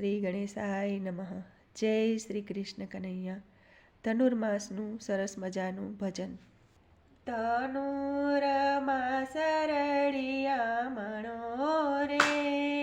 શ્રી ગણેશાય નમઃ. જય શ્રી કૃષ્ણ કનૈયા. ધનુર્માસનું સરસ મજાનું ભજન. તનુરમા સરળિયા મણો રે.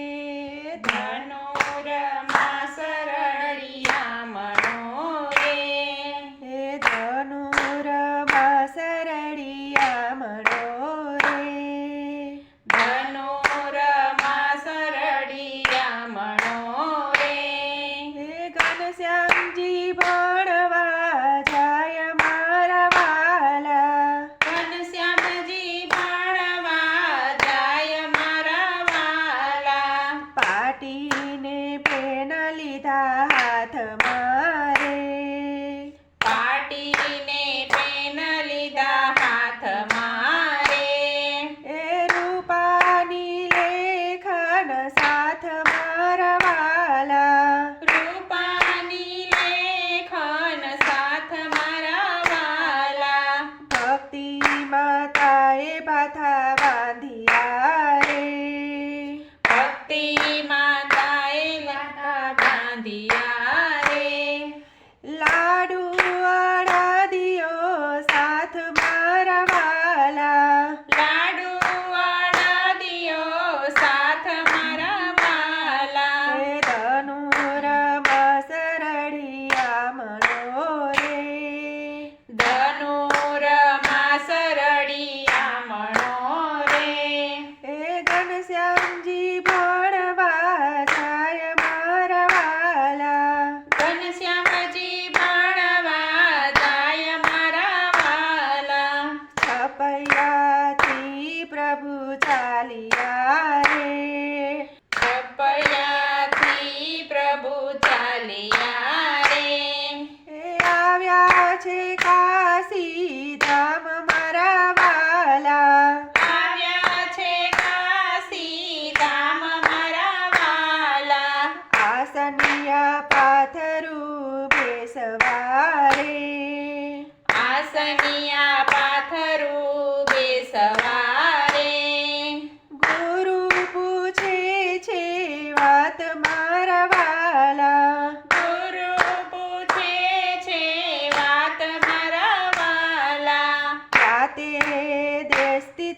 ಶಕ್ತಿ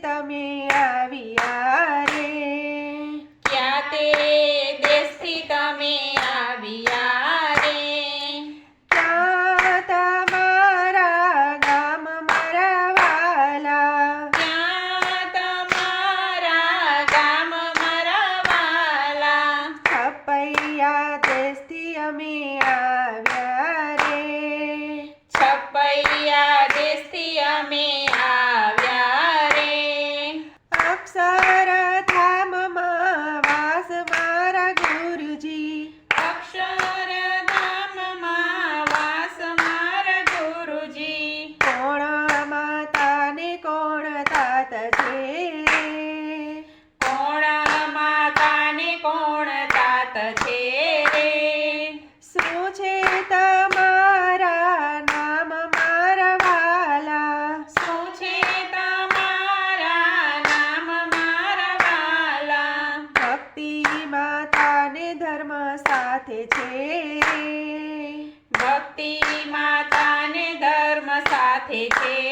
તમે આવ્યા રે. ક્યાં તે સાથે છે. ભક્તિ માતાને ધર્મ સાથે છે.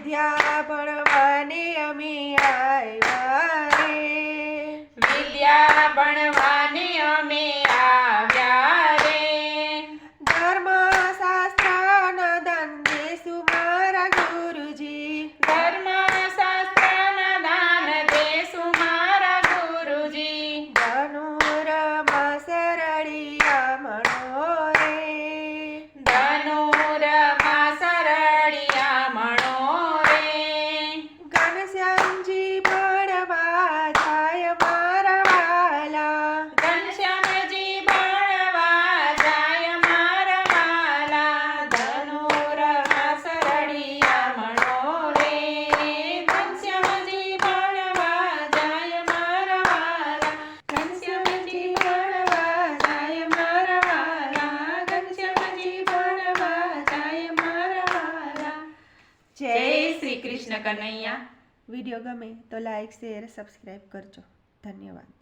વિદ્યા ભણવાની અમે આવ્યા કૃષ્ણ કનૈયા. વીડિયો ગમે તો લાઈક શેર સબસ્ક્રાઈબ કરજો. ધન્યવાદ.